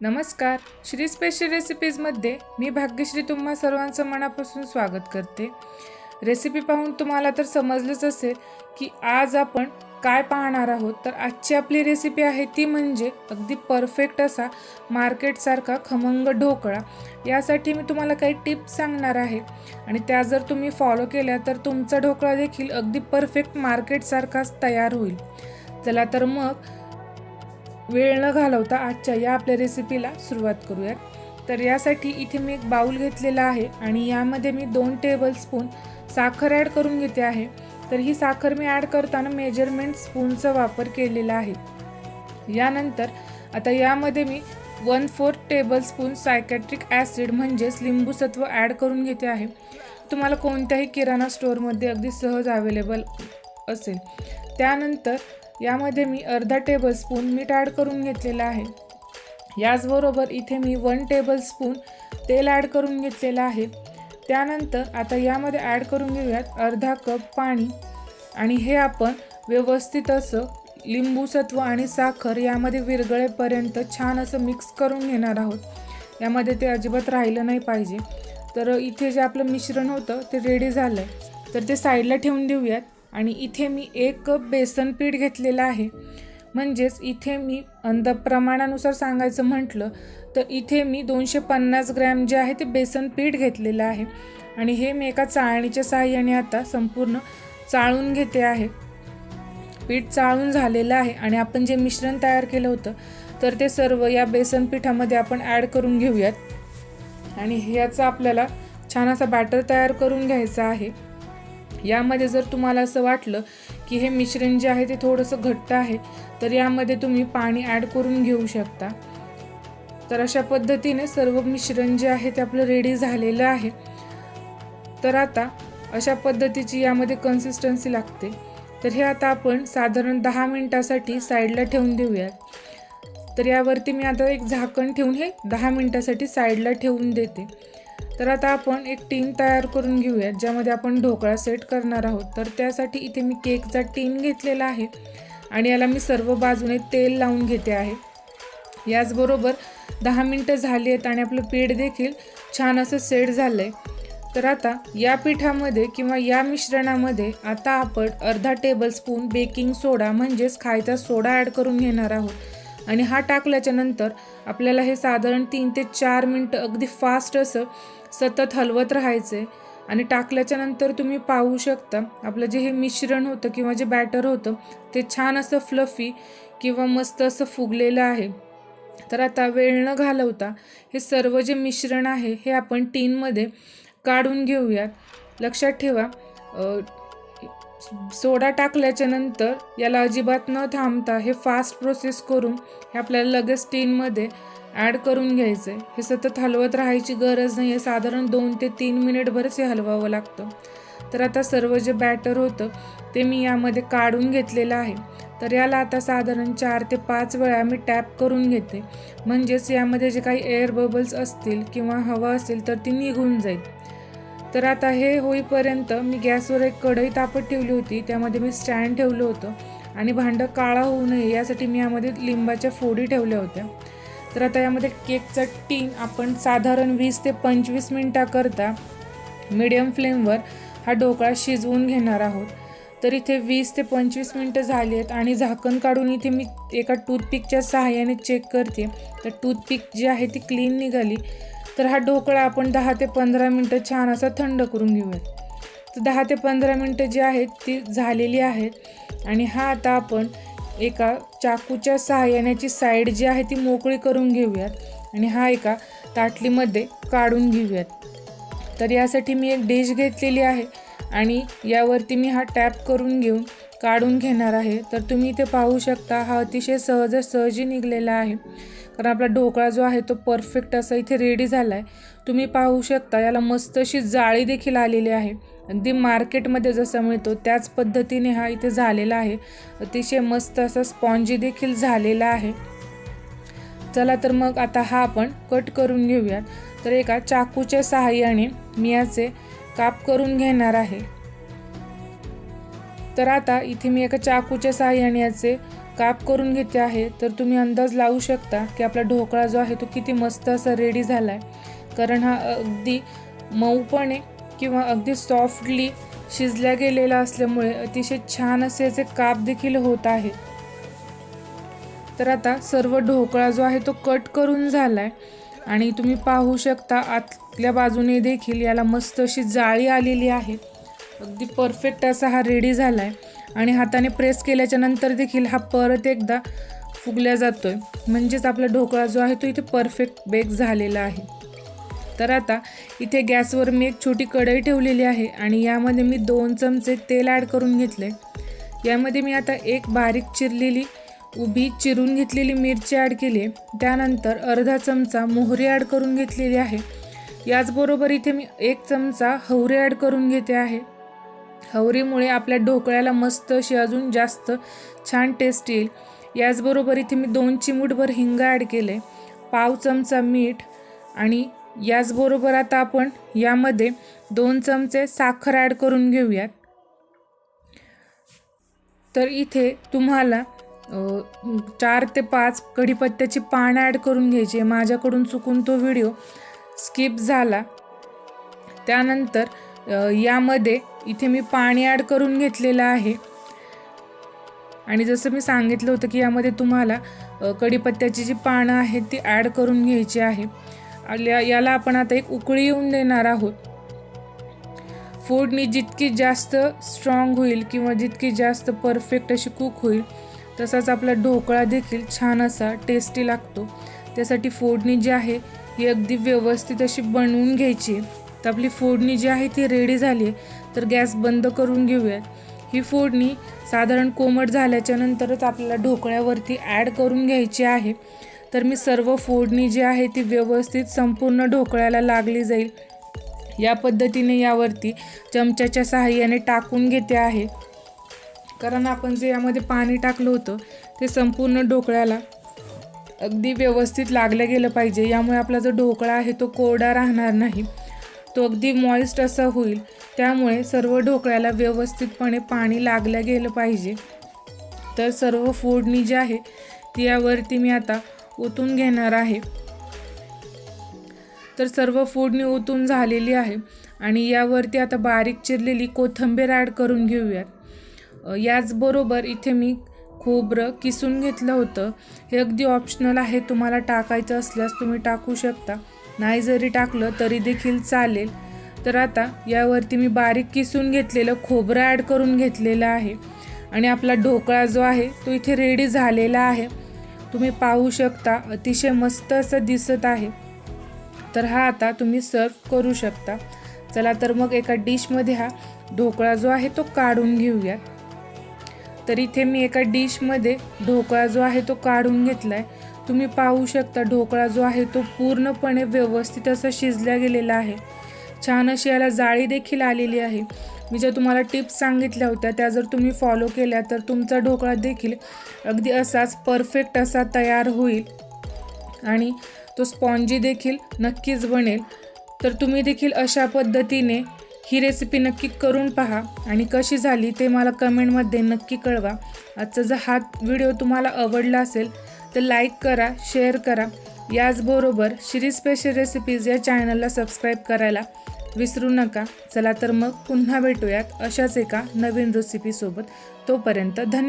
नमस्कार. श्री स्पेशल रेसिपीजमध्ये मी भाग्यश्री तुम्हा सर्वांचं मनापासून स्वागत करते. रेसिपी पाहून तुम्हाला तर समजलंच असेल की आज आपण काय पाहणार आहोत. तर आजची आपली रेसिपी आहे ती म्हणजे अगदी परफेक्ट असा मार्केटसारखा खमंग ढोकळा. यासाठी मी तुम्हाला काही टिप्स सांगणार आहे. आणि त्या जर तुम्ही फॉलो केल्या तर तुमचा ढोकळा देखील अगदी परफेक्ट मार्केटसारखाच तयार होईल. चला तर मग वेळ न घालवता आजच्या या आपल्या रेसिपीला सुरुवात करूयात. तर यासाठी इथे मी एक बाऊल घेतलेला आहे आणि यामध्ये मी दोन टेबल स्पून साखर ॲड करून घेते आहे. तर ही साखर मी ॲड करताना मेजरमेंट स्पूनचा वापर केलेला आहे. यानंतर आता यामध्ये मी one fourth tablespoon citric acid म्हणजेच लिंबूसत्व ॲड करून घेते आहे. तुम्हाला कोणत्याही किराणा स्टोअरमध्ये अगदी सहज अवेलेबल असेल. त्यानंतर यामध्ये मी अर्धा टेबलस्पून मीठ ॲड करून घेतलेलं आहे. याचबरोबर इथे मी वन टेबल स्पून तेल ॲड करून घेतलेलं आहे. त्यानंतर आता यामध्ये ॲड करून घेऊयात अर्धा कप पाणी आणि हे आपण व्यवस्थित असं लिंबूसत्व आणि साखर यामध्ये विरगळेपर्यंत छान असं मिक्स करून घेणार आहोत. यामध्ये ते अजिबात राहिलं नाही पाहिजे. तर इथे जे आपलं मिश्रण होतं ते रेडी झालं आहे तर ते साईडला ठेवून देऊयात. आणि इथे मी एक कप बेसन पीठ घेतलेलं आहे. म्हणजेच इथे मी अंद प्रमाणानुसार सांगायचं म्हटलं तर इथे मी दोनशे पन्नास ग्रॅम जे आहे ते बेसन पीठ घेतलेलं आहे. आणि हे मी एका चाळणीच्या साहाय्याने आता संपूर्ण चाळून घेते आहे. पीठ चाळून झालेलं आहे आणि आपण जे मिश्रण तयार केलं होतं तर ते सर्व या बेसन पिठामध्ये आपण ॲड करून घेऊयात. आणि ह्याचा आपल्याला छान असा बॅटर तयार करून घ्यायचा आहे. यामध्ये जर तुम्हाला असं वाटलं की हे मिश्रण जे आहे ते थोडंसं घट्ट आहे तर यामध्ये तुम्ही पाणी ॲड करून घेऊ शकता. तर अशा पद्धतीने सर्व मिश्रण जे आहे ते आपलं रेडी झालेलं आहे. तर आता अशा पद्धतीची यामध्ये कन्सिस्टन्सी लागते. तर हे आता आपण साधारण दहा मिनटासाठी साईडला ठेवून देऊयात. तर यावरती मी आता एक झाकण ठेवून हे दहा मिनटासाठी साईडला ठेवून देते. तर आता आपण एक टीन तयार करून घेऊयात ज्यामध्ये आपण ढोकळा सेट करणार आहोत. तर त्यासाठी इथे मी केकचा टीन घेतलेला आहे आणि याला मी सर्व बाजूने तेल लावून घेते आहे. याचबरोबर दहा मिनटं झाली आहेत आणि आपलं पीठ देखील छान असं सेट झालं आहे तर आता या पिठामध्ये किंवा या मिश्रणामध्ये आता आपण अर्धा टेबलस्पून बेकिंग सोडा म्हणजेच खायचा सोडा ॲड करून घेणार आहोत. आणि हा टाकल्याच्या नंतर आपल्याला हे साधारण तीन ते चार मिनटं अगदी फास्ट असं सतत हलवत राहायचं आहे आणि टाकल्याच्या नंतर तुम्ही पाहू शकता आपलं जे हे मिश्रण होतं किंवा जे बॅटर होतं ते छान असं फ्लफी किंवा मस्त असं फुगलेलं आहे. तर आता वेळ न घालवता हे सर्व जे मिश्रण आहे हे आपण टीनमध्ये काढून घेऊयात. लक्षात ठेवा सोडा टाकल्याच्या नंतर याला अजिबात न थांबता हे फास्ट प्रोसेस करून हे आपल्याला लगेच टीनमध्ये ॲड करून घ्यायचं आहे हे सतत हलवत राहायची गरज नाही. आहे साधारण दोन ते तीन मिनिटभरच हे हलवावं लागतं. तर आता सर्व जे बॅटर होतं ते मी यामध्ये काढून घेतलेलं आहे. तर याला आता साधारण चार ते पाच वेळा मी टॅप करून घेते. म्हणजेच यामध्ये जे काही एअर बबल्स असतील किंवा हवा असेल तर ती निघून जाईल. तर आता हे होईपर्यंत मी गॅसवर एक कढई तापत ठेवली होती त्यामध्ये मी स्टँड ठेवलं होतं आणि भांडं काळा होऊ नये यासाठी मी यामध्ये लिंबाच्या फोडी ठेवल्या होत्या. तर आता यामध्ये केकचं टीन आपण साधारण वीस ते पंचवीस मिनटाकरता मिडियम फ्लेमवर हा ढोकळा शिजवून घेणार आहोत. तर इथे वीस ते पंचवीस मिनटं झाली आहेत आणि झाकण काढून इथे मी एका टूथपिकच्या सहाय्याने चेक करते. तर टूथपिक जी आहे ती क्लीन निघाली. तर हा ढोकळा आपण दहा ते पंधरा मिनटं छान असा थंड करून घेऊयात. तर दहा ते पंधरा मिनटं जी आहेत ती झालेली आहेत. आणि हा आता आपण एका चाकूच्या सहाय्यानेची साईड जी आहे ती मोकळी करून घेऊयात. आणि हा एका ताटलीमध्ये काढून घेऊयात. तर यासाठी मी एक डिश घेतलेली आहे. आणि यावरती मी हा टॅप करून घेऊन काढून घेणार आहे. तर तुम्ही इथे पाहू शकता हा अतिशय सहज सहजी निघलेला आहे. कारण आपला ढोकळा जो आहे तो परफेक्ट असा इथे रेडी झाला आहे तुम्ही पाहू शकता याला मस्त अशी जाळी देखील आलेली आहे. अगदी मार्केटमध्ये जसं मिळतो त्याच पद्धतीने हा इथे झालेला आहे. अतिशय मस्त असा स्पॉन्जी देखील झालेला आहे. चला तर मग आता हा आपण कट करून घेऊयात. तर एका चाकूच्या सहाय्याने मी याचे काप करून घेणार आहे. तर आता इथे मी एका चाकूच्या सहाय्याने याचे काप करून घेते आहे. तर तुम्ही अंदाज लावू शकता की आपला ढोकळा जो आहे तो किती मस्त असा रेडी झाला आहे कारण हा अगदी मऊपणे किंवा अगदी सॉफ्टली शिजल्या गेलेला असल्यामुळे अतिशय छान असे याचे काप देखील होत आहे. तर आता सर्व ढोकळा जो आहे तो कट करून झाला आहे आणि तुम्ही पाहू शकता आतल्या बाजूने देखील याला मस्त अशी जाळी आलेली आहे. अगदी परफेक्ट असा हा रेडी झाला आहे आणि हाताने प्रेस केल्याच्यानंतर देखील हा परत एकदा फुगल्या जातो आहे म्हणजेच आपला ढोकळा जो आहे तो इथे परफेक्ट बेक झालेला आहे. तर आता इथे गॅसवर मी एक छोटी कढई ठेवलेली आहे आणि यामध्ये मी दोन चमचे तेल ॲड करून घेतले यामध्ये मी आता एक बारीक चिरलेली उभी चिरून घेतलेली मिरची ॲड केली आहे. त्यानंतर अर्धा चमचा मोहरी ॲड करून घेतलेली आहे. याचबरोबर इथे मी एक चमचा हवरे ॲड करून घेते आहे. हवरीमुळे आपल्या ढोकळ्याला मस्त अशी अजून जास्त छान टेस्ट येईल. याचबरोबर इथे मी दोन चिमूटभर हिंग ॲड केले. पाव चमचा मीठ आणि याचबरोबर आता आपण यामध्ये दोन चमचे साखर ॲड करून घेऊयात. तर इथे तुम्हाला चार ते पाच कढीपत्त्याची पानं ॲड करून घ्यायची माझ्याकडून चुकून तो व्हिडिओ स्किप झाला. त्यानंतर यामध्ये इथे मी पाणी ॲड करून घेतलेलं आहे. आणि जसं मी सांगितलं होतं की यामध्ये तुम्हाला कढीपत्त्याची जी पानं आहेत ती ॲड करून घ्यायची आहे. याला आपण आता एक उकळी येऊन देणार आहोत. फोडणी जितकी जास्त स्ट्रॉंग होईल किंवा जितकी जास्त परफेक्ट अशी कुक होईल तसाच आपला ढोकळा देखील छान असा टेस्टी लागतो. त्यासाठी फोडणी जी आहे ही अगदी व्यवस्थित अशी बनवून घ्यायची आहे. तर आपली फोडणी जी आहे ती रेडी झाली आहे तर गॅस बंद करून घेऊयात ही फोडणी साधारण कोमट झाल्याच्या नंतरच आपल्याला ढोकळ्यावरती ॲड करून घ्यायची आहे. तर मी सर्व फोडणी जी आहे ती व्यवस्थित संपूर्ण ढोकळ्याला लागली जाईल. या पद्धतीने यावरती चमच्याच्या सहाय्याने टाकून घेते आहे. कारण आपण जे यामध्ये पाणी टाकलं होतं ते संपूर्ण ढोकळ्याला अगदी व्यवस्थित लागलं गेलं पाहिजे. यामुळे आपला जो ढोकळा आहे तो कोरडा राहणार नाही. तो अगदी मॉइस्ट असा होईल. त्यामुळे सर्व ढोकळ्याला व्यवस्थितपणे पाणी लागलं गेलं पाहिजे. तर सर्व फोडणी जी आहे ती यावरती मी आता ओतून घेणार आहे. तर सर्व फोडणी ओतून झालेली आहे आणि यावरती आता बारीक चिरलेली कोथिंबीर ॲड करून घेऊयात. याचबरोबर इथे मी खोबरं किसून घेतलं होतं. हे अगदी ऑप्शनल आहे तुम्हाला टाकायचं असल्यास तुम्ही टाकू शकता. नाही जरी टाकलं तरी देखील चालेल. तर आता यावरती मी बारीक किसून घेतलेलं खोबरं ॲड करून घेतलेलं आहे. आणि आपला ढोकळा जो आहे तो इथे रेडी झालेला आहे. तुम्ही पाहू शकता अतिशय मस्त असं दिसत आहे. तर हा आता तुम्ही सर्व करू शकता. चला तर मग एका डिशमध्ये हा ढोकळा जो आहे तो काढून घेऊयात. तर इथे मी एका डिशमध्ये ढोकळा जो आहे तो काढून घेतला आहे तुम्ही पाहू शकता ढोकळा जो आहे तो पूर्णपणे व्यवस्थित असा शिजला गेलेला आहे. छान अशी याला जाळी देखील आलेली आहे. मी ज्या तुम्हाला टिप्स सांगितल्या होत्या त्या जर तुम्ही फॉलो केल्या तर तुमचा ढोकळा देखील अगदी असाच परफेक्ट असा तयार होईल. आणि तो स्पॉन्जी देखील नक्कीच बनेल. तर तुम्ही देखील अशा पद्धतीने ही रेसिपी नक्की करून पहा आणि कशी झाली ते मला कमेंटमध्ये नक्की कळवा. आजचा जर हा व्हिडिओ तुम्हाला आवडला असेल तर लाईक करा शेअर करा. याचबरोबर श्री स्पेशल रेसिपीज या चॅनलला सबस्क्राईब करायला विसरू नका. चला तर मग पुन्हा भेटूयात अशाच एका नवीन रेसिपीसोबत तोपर्यंत धन्यवाद.